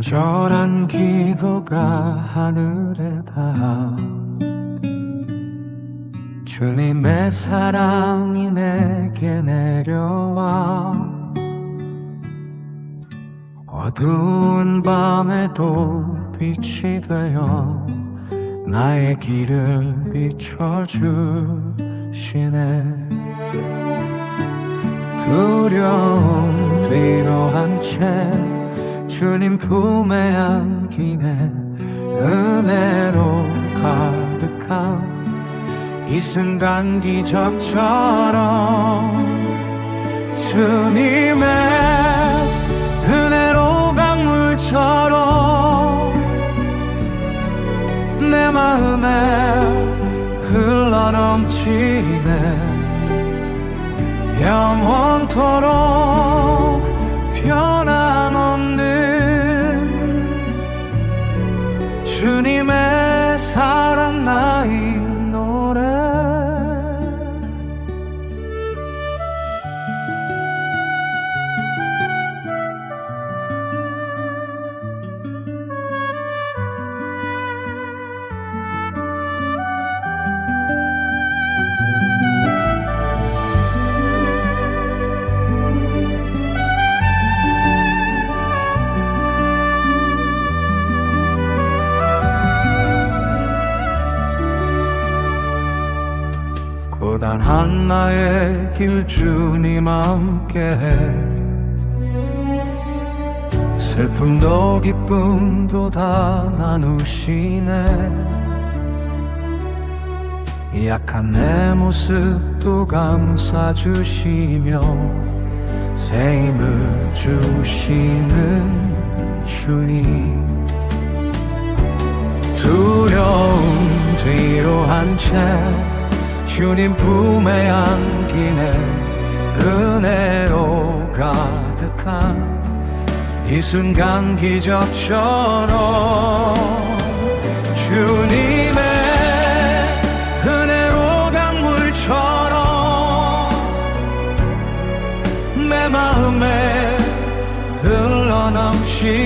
특별한 기도가 하늘에 닿아 주님의 사랑이 내게 내려와 어두운 밤에도 빛이 되어 나의 길을 비춰주시네. 두려움 뒤로 한채 주님 품에 안기네 은혜로 가득한 이 순간 기적처럼 주님의 은혜로 강물처럼 내 마음에 흘러넘치네. 영원토록 주님의 사랑 나의 단한 나의 길 주님 함께해. 슬픔도 기쁨도 다 나누시네. 약한 내 모습도 감싸주시며 새 힘을 주시는 주님. 두려움 뒤로 한채 주님 품에 안기네 은혜로 가득한 이 순간 기적처럼 주님의 은혜로 강물처럼 내 마음에 흘러넘치네